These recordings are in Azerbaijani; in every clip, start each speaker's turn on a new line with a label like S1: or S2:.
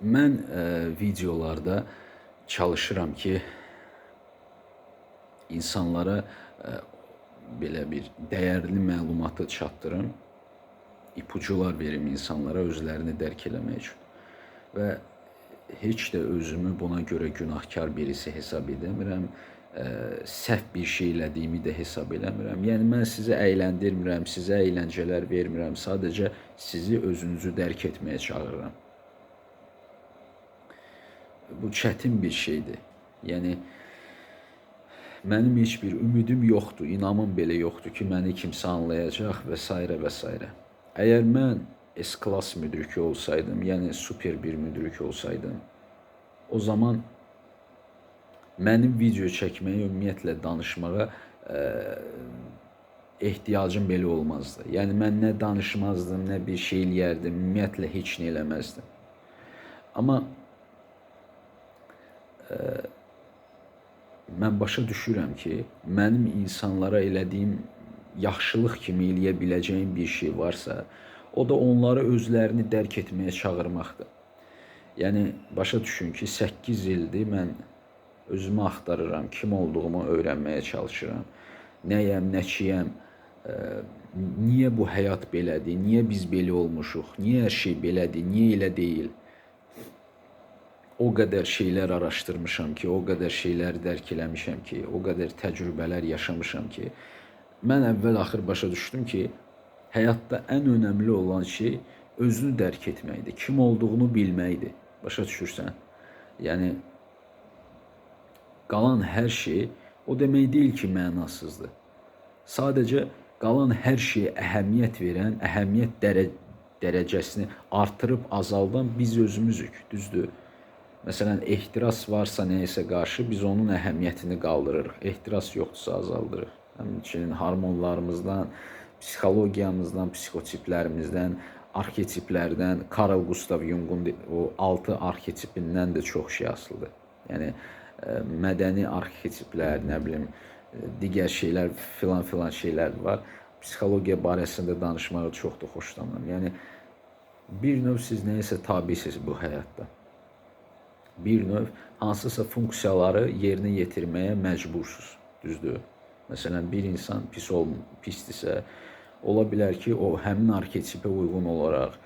S1: Mən ə, videolarda çalışıram ki, insanlara ə, belə bir dəyərli məlumatı çatdırım, ipucular verim insanlara özlərini dərk eləmək üçün. Və heç də özümü buna görə günahkar birisi hesab etmirəm. Ə, səhv bir şey elədiyimi də hesab eləmirəm. Yəni mən sizi əyləndirmirəm, sizə əyləncələr vermirəm. Sadəcə sizi özünüzü dərk etməyə çağırıram. Bu çətin bir şeydir. Yəni mənim heç bir ümidim yoxdur, inamım belə yoxdur ki, məni kimsə anlayacaq və s. və s. Əgər mən S-klass müdriki olsaydım, yəni super bir müdrik olsaydım, o zaman mənim video çəkməyə, ümumiyyətlə danışmağa ə, ehtiyacım belə olmazdı. Yəni mən nə danışmazdım, nə bir şey eləyərdim, ümumiyyətlə heç nə eləməzdim. Amma mən başa düşürəm ki, mənim insanlara elədiyim yaxşılıq kimi eləyə biləcəyim bir şey varsa, o da onları özlərini dərk etməyə çağırmaqdır. Yəni başa düşün ki, 8 ildir mən özümü axtarıram, kim olduğumu öyrənməyə çalışıram. Nəyəm, nəçiyəm, ə, niyə bu həyat belədir, niyə biz belə olmuşuq, niyə hər şey belədir, niyə elə deyil o qədər şeylər araşdırmışam ki, o qədər şeylər dərk eləmişəm ki, o qədər təcrübələr yaşamışam ki, mən əvvəl axır başa düşdüm ki, həyatda ən önəmli olan şey özünü dərk etməkdir, kim olduğunu bilməkdir. Başa düşürsən? Yəni qalan hər şey o demək deyil ki, mənasızdır. Sadəcə qalan hər şeyə əhəmiyyət verən, əhəmiyyət dərə dərəcəsini artırıb azaldan biz özümüzük, düzdür? Məsələn, ehtiras varsa nəyəsə qarşı biz onun əhəmiyyətini qaldırırıq. Ehtiras yoxdursa azaldırıq. Həmçinin hormonlarımızdan, psixologiyamızdan, psixotiplərimizdən, arxetiplərdən, Carl Gustav Jung'un o 6 arxetipindən də çox şey asılıdır. Yəni ə, mədəni arxetiplər, nə bilim, ə, digər şeylər, filan filan şeylər var. Psixologiya barəsində danışmağı çox da xoşlanıram. Yəni bir növ siz nəyəsə tabisiz bu həyatda bir növ hansısa funksiyaları yerinə yetirməyə məcbursuz. Düzdür? Məsələn, bir insan pis ol, pisdirsə, ola bilər ki, o həmin arxetipə uyğun olaraq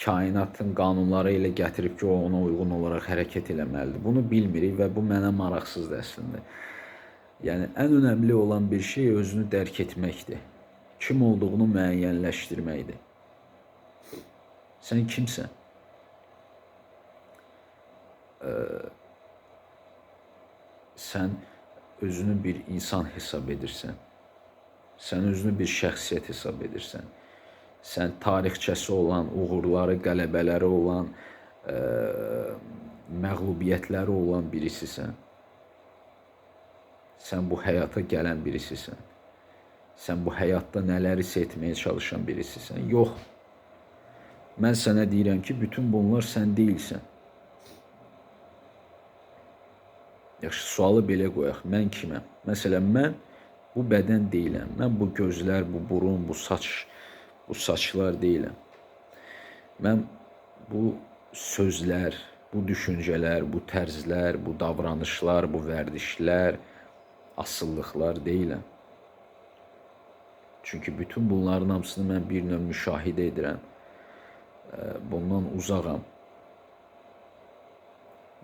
S1: kainatın qanunları ilə gətirib ki, o ona uyğun olaraq hərəkət eləməlidir. Bunu bilmirik və bu mənə maraqsızdır əslində. Yəni ən önəmli olan bir şey özünü dərk etməkdir. Kim olduğunu müəyyənləşdirməkdir. Sən kimsən? Sən özünü bir insan hesab edirsən. Sən özünü bir şəxsiyyət hesab edirsən. Sən tarixçəsi olan, uğurları, qələbələri olan, ə, məğlubiyyətləri olan birisisən. Sən bu həyata gələn birisisən. Sən bu həyatda nələri etməyə çalışan birisisən. Yox. Mən sənə deyirəm ki, bütün bunlar sən deyilsən. Yaxşı, sualı belə qoyaq. Mən kiməm? Məsələn, mən bu bədən deyiləm. Mən bu gözlər, bu burun, bu saç, bu saçlar deyiləm. Mən bu sözlər, bu düşüncələr, bu tərzlər, bu davranışlar, bu vərdişlər, asıllıqlar deyiləm. Çünki bütün bunların hamısını mən bir növ müşahidə edirəm. Bundan uzağam.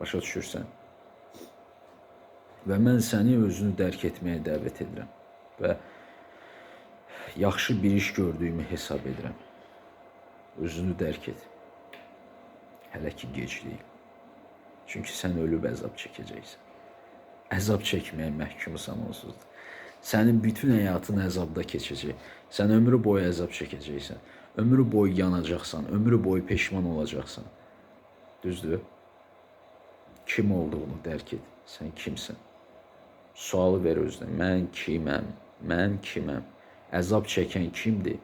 S1: Başa düşürsən? Və mən səni özünü dərk etməyə dəvət edirəm və yaxşı bir iş gördüyümü hesab edirəm. Özünü dərk et. Hələ ki gec deyil. Çünki sən ölüb əzab çəkəcəksən. Əzab çəkməyə məhkumsan onsuz. Sənin bütün həyatın əzabda keçəcək. Sən ömrü boyu əzab çəkəcəksən. Ömrü boyu yanacaqsan, ömrü boyu peşman olacaqsan. Düzdür? Kim olduğunu dərk et. Sən kimsən? Sualı ver özünə. Mən kiməm? Mən kiməm? Əzab çəkən kimdir?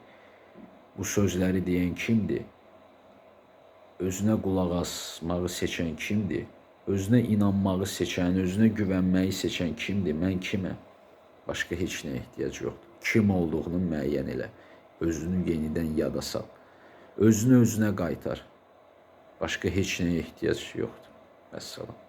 S1: Bu sözləri deyən kimdir? Özünə qulaq asmağı seçən kimdir? Özünə inanmağı seçən, özünə güvənməyi seçən kimdir? Mən kiməm? Başqa heç nəyə ehtiyac yoxdur. Kim olduğunu müəyyən elə. Özünü yenidən yada sal. Özünü özünə qaytar. Başqa heç nəyə ehtiyac yoxdur. Vəssalam.